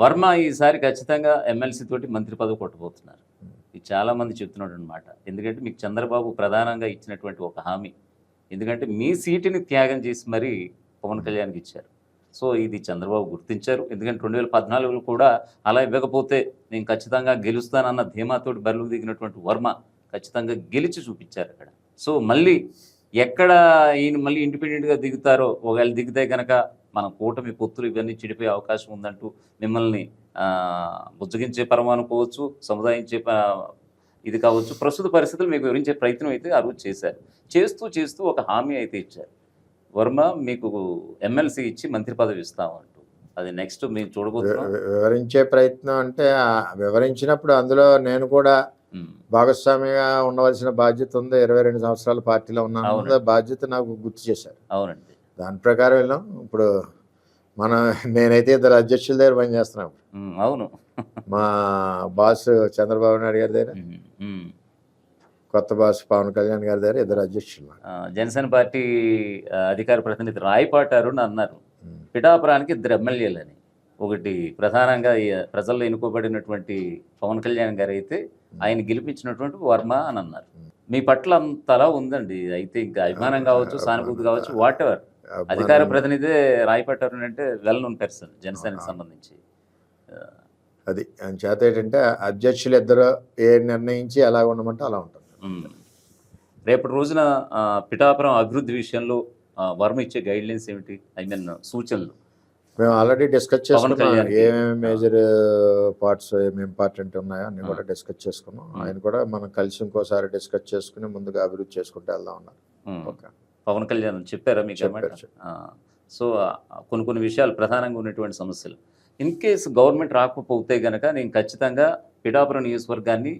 వర్మ ఈసారి ఖచ్చితంగా ఎమ్మెల్సీ తోటి మంత్రి పదవి కొట్టబోతున్నారు. ఇది చాలామంది చెప్తున్నాడు అనమాట ఎందుకంటే మీకు చంద్రబాబు ప్రధానంగా ఇచ్చినటువంటి ఒక హామీ. ఎందుకంటే మీ సీటుని త్యాగం చేసి మరీ పవన్ కళ్యాణ్కి ఇచ్చారు. సో ఇది చంద్రబాబు గుర్తించారు. ఎందుకంటే రెండు వేల పద్నాలుగులో కూడా అలా ఇవ్వకపోతే నేను ఖచ్చితంగా గెలుస్తానన్న ధీమాతోటి బరులు దిగినటువంటి వర్మ ఖచ్చితంగా గెలిచి చూపించారు అక్కడ. సో మళ్ళీ ఎక్కడ ఈయన మళ్ళీ ఇండిపెండెంట్గా దిగుతారో ఒకవేళ దిగితే కనుక మన కూటమి పొత్తులు ఇవన్నీ చెడిపోయే అవకాశం ఉందంటూ మిమ్మల్ని బుజ్జగించే పరమ అనుకోవచ్చు సముదాయించే ఇది కావచ్చు. ప్రస్తుత పరిస్థితులు మీకు వివరించే ప్రయత్నం అయితే ఆ రోజు చేశారు. చేస్తూ చేస్తూ ఒక హామీ అయితే ఇచ్చారు. వర్మ మీకు ఎమ్మెల్సీ ఇచ్చి మంత్రి పదవి ఇస్తామంటూ. అది నెక్స్ట్ మేము చూడబోతున్నాం. వివరించే ప్రయత్నం అంటే వివరించినప్పుడు అందులో నేను కూడా భాగస్వామిగా ఉండవలసిన బాధ్యత ఉంది. ఇరవై రెండు సంవత్సరాల పార్టీలో ఉన్నాను. అన్నది బాధ్యత నాకు గుర్తు చేశారు. అవునండి. దాని ప్రకారం వెళ్ళాం. ఇప్పుడు మన నేనైతే ఇద్దరు అధ్యక్షుల దగ్గర పనిచేస్తున్నాం అవును. మా బాస్ చంద్రబాబు నాయుడు గారి దగ్గర. కొత్త బాస్ పవన్ కళ్యాణ్ గారి దగ్గర ఇద్దరు అధ్యక్షులు జనసేన పార్టీ అధికార ప్రతినిధి రాయపాటి అరుణ్ అన్నారు. పిఠాపురానికి ఇద్దరు ఎమ్మెల్యేలని. ఒకటి ప్రధానంగా ప్రజల్లో ఎన్నుకోబడినటువంటి పవన్ కళ్యాణ్ గారు అయితే ఆయన గెలిపించినటువంటి వర్మ అని అన్నారు. మీ పట్ల అంతలా ఉందండి. అయితే ఇంకా అభిమానం కావచ్చు సానుభూతి కావచ్చు వాట్ ఎవర్ అధికార ప్రతినిధి రాయపాటి అరుణ్ అంటే వెల్ నోన్ పర్సన్ జనసేనకి సంబంధించి. అది చేత ఏంటంటే అధ్యక్షులు ఇద్దరు ఏ నిర్ణయించి ఎలా ఉండమంటే అలా ఉంటుంది. రేపటి రోజున పిఠాపురం అభివృద్ధి విషయంలో వర్మ ఇచ్చే గైడ్ లైన్స్ ఏమిటి? ఐ మీన్ సూచనలు. మేము ఆల్రెడీ డిస్కస్ చేసుకున్నాం. ఏమేమి మేజర్ పార్ట్స్ ఏమేమి ఇంపార్టెంట్ ఉన్నాయో అన్ని కూడా డిస్కస్ చేసుకున్నాం. ఆయన కూడా మనం కలిసి ఇంకోసారి డిస్కస్ చేసుకుని ముందుగా అభివృద్ధి చేసుకుంటూ వెళ్దాం ఉన్నారు. ఓకే. పవన్ కళ్యాణ్ చెప్పారా మీకు సో కొన్ని కొన్ని విషయాలు ప్రధానంగా ఉన్నటువంటి సమస్యలు. ఇన్ కేస్ గవర్నమెంట్ రాకపోతే గనక నేను ఖచ్చితంగా పిఠాపురం నియోజకవర్గాన్ని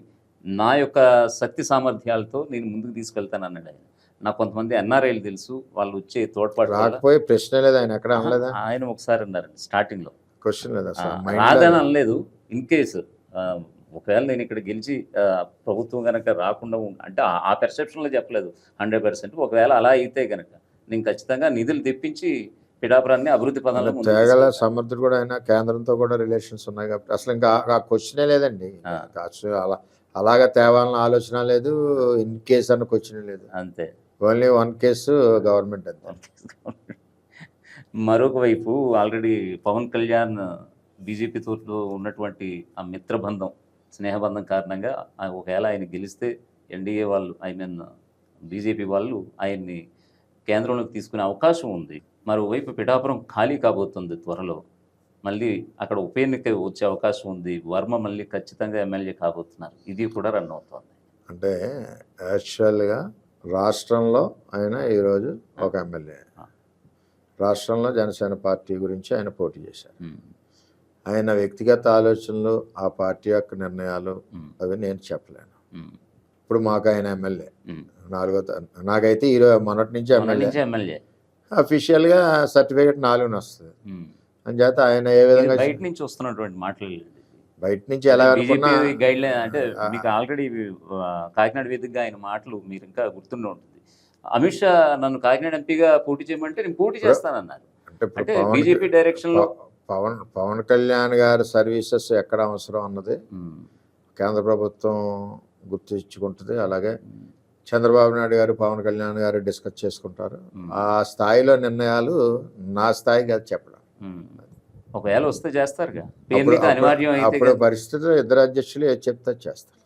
నా యొక్క శక్తి సామర్థ్యాలతో నేను ముందుకు తీసుకెళ్తాను అన్నాడు ఆయన. నాకు కొంతమంది ఎన్ఆర్ఐలు తెలుసు వాళ్ళు వచ్చే తోడ్పాటు రాకపోయే ప్రశ్న లేదు ఆయన ఆయన ఒకసారి అన్నారండి స్టార్టింగ్లో. క్వశ్చన్ రాదని అనలేదు. ఇన్ కేసు ఒకవేళ నేను ఇక్కడ గెలిచి ప్రభుత్వం కనుక రాకుండా అంటే ఆ- ఆ perception లో చెప్పలేదు. హండ్రెడ్ పర్సెంట్ ఒకవేళ అలా అయితే కనుక నేను ఖచ్చితంగా నిధులు తెప్పించి పిఠాపురాన్ని అభివృద్ధి పదంలో తేగల. సమర్థుడు కూడా ఆయన కేంద్రంతో కూడా రిలేషన్స్ ఉన్నాయి కాబట్టి అసలు ఇంకా ఆ- క్వశ్చనే లేదండి. అలా అలాగా తేవాలన్న ఆలోచన లేదు. ఇన్ కేస్ అన్న క్వశ్చన్ లేదు. అంతే. ఓన్లీ వన్ కేసు గవర్నమెంట్ అంతే. మరొక వైపు ఆల్రెడీ పవన్ కళ్యాణ్ బీజేపీతో ఉన్నటువంటి ఆ మిత్రబంధం స్నేహబంధం కారణంగా ఒకవేళ ఆయన గెలిస్తే ఎన్డీఏ వాళ్ళు ఐ మీన్ బీజేపీ వాళ్ళు ఆయన్ని కేంద్రంలోకి తీసుకునే అవకాశం ఉంది. మరోవైపు పిఠాపురం ఖాళీ కాబోతుంది త్వరలో. మళ్ళీ అక్కడ ఉప ఎన్నిక వచ్చే అవకాశం ఉంది. వర్మ మళ్ళీ ఖచ్చితంగా ఎమ్మెల్యే కాబోతున్నారు. ఇది కూడా రన్ అవుతోంది. అంటే యాక్చువల్గా రాష్ట్రంలో ఆయన ఈరోజు ఒక ఎమ్మెల్యే. రాష్ట్రంలో జనసేన పార్టీ గురించి ఆయన పోటీ చేశారు. ఆయన వ్యక్తిగత ఆలోచనలు ఆ పార్టీ యొక్క నిర్ణయాలు అవి నేను చెప్పలేను. ఇప్పుడు మాకు ఆయన ఎమ్మెల్యే. నాలుగో నాకైతే ఈరోజు మొన్నటి నుంచి ఎమ్మెల్యే. అఫీషియల్గా సర్టిఫికేట్ నాలుగున వస్తుంది. అని చేత ఆయన ఏ విధంగా బయట నుంచి వస్తున్నటువంటి మాటలు బయట నుంచి ఎలా గైడ్ లైన్ అంటే మీకు ఆల్రెడీ కాకినాడ వేదికగా ఆయన మాటలు మీరు ఇంకా గుర్తుండే ఉంటుంది. అమిత్ షా నన్ను కాకినాడ ఎంపీగా పోటీ చేయమంటే నేను పోటీ చేస్తానన్నారు. అంటే బీజేపీ డైరెక్షన్లో ప- పవన్ పవన్ కళ్యాణ్ గారి సర్వీసెస్ ఎక్కడ అవసరం అన్నది కేంద్ర ప్రభుత్వం గుర్తించుకుంటుంది. అలాగే చంద్రబాబు నాయుడు గారు పవన్ కళ్యాణ్ గారు డిస్కస్ చేసుకుంటారు. ఆ స్థాయిలో నిర్ణయాలు నా స్థాయికి అది చెప్పడం. ఒకవేళ వస్తే చేస్తారుగా. అప్పుడు. పరిస్థితులు ఇద్దరు అధ్యక్షులు ఏది చెప్తే చేస్తారు.